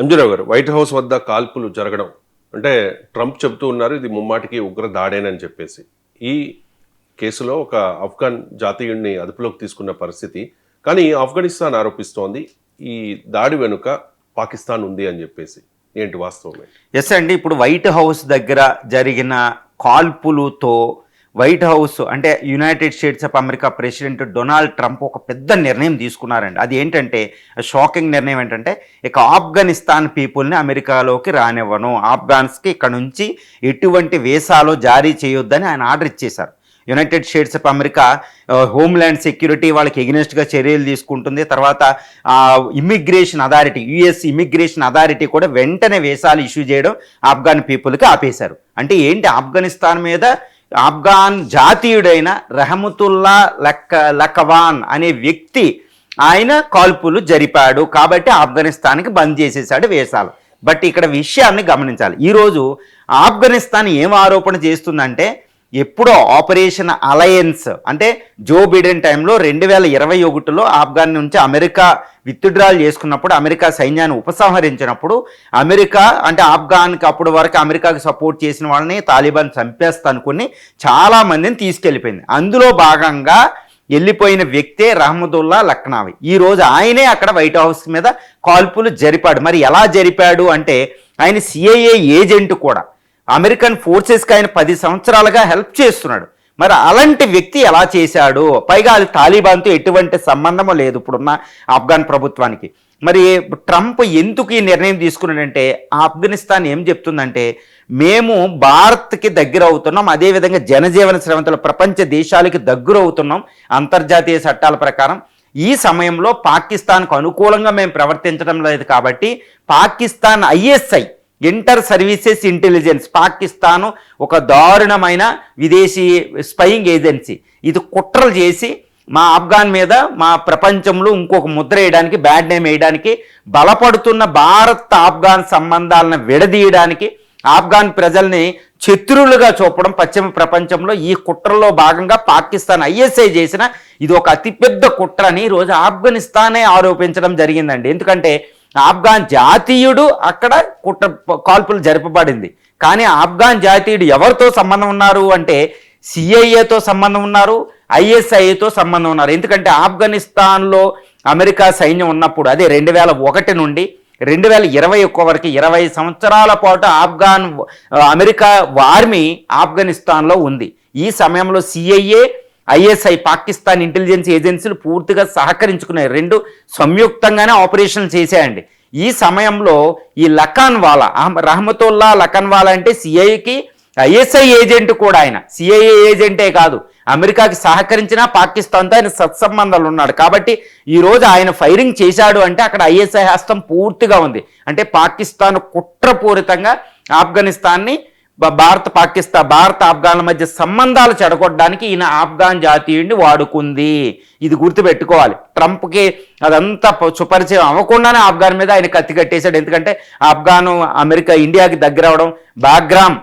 ఎంజీరావు గారు white house వద్ద కాల్పులు జరగడం. అంటే ట్రంప్ చెబుతూ ఉన్నారు ఇది ముమ్మాటికి ఉగ్ర దాడేనని చెప్పేసి. ఈ కేసులో ఒక ఆఫ్ఘన్ జాతీయుడిని అదుపులోకి తీసుకున్న పరిస్థితి. కానీ ఆఫ్ఘనిస్తాన్ ఆరోపిస్తోంది ఈ దాడి వెనుక పాకిస్తాన్ ఉంది అని చెప్పేసి. ఏంటి వాస్తవమే ఎస్ అండి ఇప్పుడు వైట్ హౌస్ దగ్గర జరిగిన కాల్పులతో వైట్ హౌస్ అంటే United States of America president Donald Trump ఒక పెద్ద నిర్ణయం తీసుకున్నారండి. అది ఏంటంటే షాకింగ్ నిర్ణయం ఏంటంటే ఇక ఆఫ్ఘనిస్తాన్ పీపుల్ని అమెరికాలోకి రానివ్వను. ఆఫ్ఘాన్స్కి ఇక్కడ నుంచి ఎటువంటి వేసాలో జారీ చేయొద్దని ఆయన ఆర్డర్ ఇచ్చేశారు. United States of America homeland security వాళ్ళకి ఎగ్నెస్ట్గా చర్యలు తీసుకుంటుంది. తర్వాత immigration authority US immigration authority కూడా వెంటనే వేసాలు ఇష్యూ చేయడం ఆఫ్ఘాన్ పీపుల్కి ఆపేశారు. అంటే ఏంటి ఆఫ్ఘనిస్తాన్ మీద ఆఫ్ఘాన్ జాతీయుడైన రెహమతుల్లా లక్క లకవాన్ అనే వ్యక్తి ఆయన కాల్పులు జరిపాడు. కాబట్టి ఆఫ్ఘనిస్తాన్కి బంద్ చేసేసాడు వేసాలు. బట్ ఇక్కడ విషయాన్ని గమనించాలి. ఈరోజు ఆఫ్ఘనిస్తాన్ ఏం ఆరోపణ చేస్తుందంటే ఎప్పుడో ఆపరేషన్ అలయన్స్ అంటే జో బిడెన్ టైంలో రెండు వేల ఇరవై ఒకటిలో ఆఫ్ఘాన్ నుంచి అమెరికా విత్డ్రాల్ చేసుకున్నప్పుడు అమెరికా సైన్యాన్ని ఉపసంహరించినప్పుడు అమెరికా అంటే ఆఫ్ఘాన్కి అప్పుడు వరకు అమెరికాకి సపోర్ట్ చేసిన వాళ్ళని తాలిబాన్ చంపేస్తా అనుకుని చాలామందిని తీసుకెళ్ళిపోయింది. అందులో భాగంగా వెళ్ళిపోయిన వ్యక్తే రహమదుల్లా లక్నావి. ఈ రోజు ఆయనే అక్కడ వైట్ హౌస్ మీద కాల్పులు జరిపాడు. మరి ఎలా జరిపాడు అంటే ఆయన సిఐఏ ఏజెంట్ కూడా. అమెరికన్ ఫోర్సెస్కి ఆయన పది సంవత్సరాలుగా హెల్ప్ చేస్తున్నాడు. మరి అలాంటి వ్యక్తి ఎలా చేశాడు? పైగా అది తాలిబాన్తో ఎటువంటి సంబంధము లేదు ఇప్పుడున్న ఆఫ్ఘాన్ ప్రభుత్వానికి. మరి ట్రంప్ ఎందుకు ఈ నిర్ణయం తీసుకున్నాడంటే ఆఫ్ఘనిస్తాన్ ఏం చెప్తుందంటే మేము భారత్కి దగ్గర అవుతున్నాం అదేవిధంగా జనజీవన శ్రమతలు ప్రపంచ దేశాలకి దగ్గర అవుతున్నాం అంతర్జాతీయ చట్టాల ప్రకారం. ఈ సమయంలో పాకిస్తాన్కు అనుకూలంగా మేము ప్రవర్తించడం లేదు కాబట్టి Pakistan ISI inter services intelligence Pakistan ఒక దారుణమైన విదేశీ స్పయింగ్ ఏజెన్సీ. ఇది కుట్రలు చేసి మా ఆఫ్ఘాన్ మీద మా ప్రపంచంలో ఇంకొక ముద్ర వేయడానికి బ్యాడ్ నేమ్ వేయడానికి బలపడుతున్న భారత్ ఆఫ్ఘాన్ సంబంధాలను విడదీయడానికి ఆఫ్ఘాన్ ప్రజల్ని శత్రువులుగా చూపడం పశ్చిమ ప్రపంచంలో ఈ కుట్రలో భాగంగా పాకిస్తాన్ ఐఎస్ఐ చేసిన ఇది ఒక అతిపెద్ద కుట్ర అని ఈరోజు ఆఫ్ఘనిస్తానే ఆరోపించడం జరిగిందండి. ఎందుకంటే ఆఫ్ఘాన్ జాతీయుడు అక్కడ కుట్ర కాల్పులు జరపబడింది. కానీ ఆఫ్ఘాన్ జాతీయుడు ఎవరితో సంబంధం ఉన్నారు అంటే సిఐఏతో సంబంధం ఉన్నారు ఐఎస్ఐతో సంబంధం ఉన్నారు. ఎందుకంటే ఆఫ్ఘనిస్తాన్లో అమెరికా సైన్యం ఉన్నప్పుడు అదే రెండు వేల ఒకటి నుండి రెండు వేల ఇరవై ఒక్క వరకు ఇరవై సంవత్సరాల పాటు ఆఫ్ఘాన్ అమెరికా ఆర్మీ ఆఫ్ఘనిస్తాన్లో ఉంది. ఈ సమయంలో సిఐఏ ఐఎస్ఐ పాకిస్తాన్ ఇంటెలిజెన్స్ ఏజెన్సీలు పూర్తిగా సహకరించుకున్నాయి. రెండు సంయుక్తంగానే ఆపరేషన్ చేశాయండి. ఈ సమయంలో ఈ లఖాన్ వాలా రహమతుల్లా లఖాన్ వాలా అంటే సిఐకి ఐఎస్ఐ ఏజెంట్ కూడా ఆయన. సిఐఏ ఏజెంటే కాదు. అమెరికాకి సహకరించిన పాకిస్తాన్తో ఆయన సత్సంబంధాలు ఉన్నాడు. కాబట్టి ఈరోజు ఆయన ఫైరింగ్ చేశాడు అంటే అక్కడ ఐఎస్ఐ హస్తం పూర్తిగా ఉంది. అంటే పాకిస్తాన్ కుట్రపూరితంగా ఆఫ్ఘనిస్తాన్ని భారత్ పాకిస్తాన్ భారత ఆఫ్ఘాన్ల మధ్య సంబంధాలు చెడగొట్టడానికి ఈయన ఆఫ్ఘాన్ జాతీయుడిని వాడుకుంది. ఇది గుర్తుపెట్టుకోవాలి. ట్రంప్కి అదంతా సుపరిచయం అవ్వకుండానే ఆఫ్ఘాన్ మీద ఆయన కత్తి కట్టేశాడు. ఎందుకంటే ఆఫ్ఘాన్ అమెరికా ఇండియాకి దగ్గర అవడం బాగ్రామ్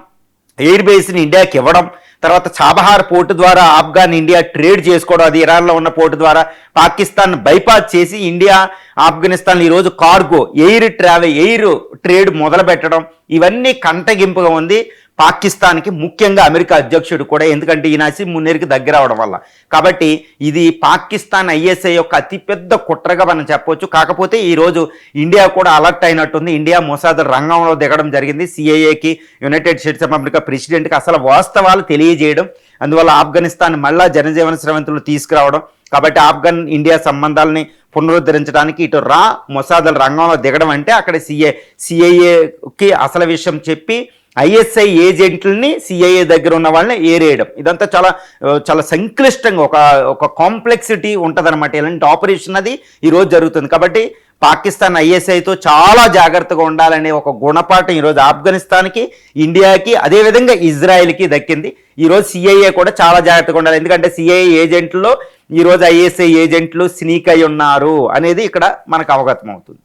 ఎయిర్ బేస్ని ఇండియాకి ఇవ్వడం తర్వాత చాబహార్ పోర్టు ద్వారా ఆఫ్ఘాన్ ఇండియా ట్రేడ్ చేసుకోవడం అది ఇరాన్లో ఉన్న పోర్టు ద్వారా పాకిస్తాన్ బైపాస్ చేసి ఇండియా ఆఫ్ఘనిస్తాన్ ఈరోజు cargo air travel air trade మొదలు పెట్టడం ఇవన్నీ కంటగింపుగా ఉంది. పాకిస్తాన్కి ముఖ్యంగా అమెరికా అధ్యక్షుడు కూడా ఎందుకంటే ఈ నసీం మున్నేరికి దగ్గర అవడం వల్ల. కాబట్టి ఇది పాకిస్తాన్ ఐఎస్ఐ యొక్క అతిపెద్ద కుట్రగా మనం చెప్పవచ్చు కాకపోతే ఈరోజు ఇండియా కూడా అలర్ట్ అయినట్టుంది. ఇండియా మొసాద్ రంగంలో దిగడం జరిగింది. సిఐఏకి యునైటెడ్ స్టేట్స్ ఆఫ్ అమెరికా ప్రెసిడెంట్కి అసలు వాస్తవాలు తెలియజేయడం అందువల్ల ఆఫ్ఘనిస్తాన్ మళ్ళా జనజీవన స్రవంతులు తీసుకురావడం. కాబట్టి ఆఫ్ఘన్ ఇండియా సంబంధాలని పునరుద్ధరించడానికి ఇటు రా మొసాదల రంగంలో దిగడం అంటే అక్కడ సిఏ సిఐఏకి అసలు విషయం చెప్పి ఐఎస్ఐ ఏజెంట్లని సిఐఏ దగ్గర ఉన్న వాళ్ళని ఏరేయడం. ఇదంతా చాలా చాలా సంక్లిష్టంగా ఒక ఒక కాంప్లెక్సిటీ ఉంటుందన్నమాట. ఇలాంటి ఆపరేషన్ అది ఈరోజు జరుగుతుంది. కాబట్టి పాకిస్తాన్ ఐఎస్ఐతో చాలా జాగ్రత్తగా ఉండాలనే ఒక గుణపాఠం ఈరోజు ఆఫ్ఘనిస్తాన్కి ఇండియాకి అదేవిధంగా ఇజ్రాయెల్కి దక్కింది. ఈరోజు సిఐఏ కూడా చాలా జాగ్రత్తగా ఉండాలి. ఎందుకంటే సిఐఏ ఏజెంట్లో ఈరోజు ఐఎస్ఐ ఏజెంట్లు స్నీక్ అయి ఉన్నారు అనేది ఇక్కడ మనకు అవగతం అవుతుంది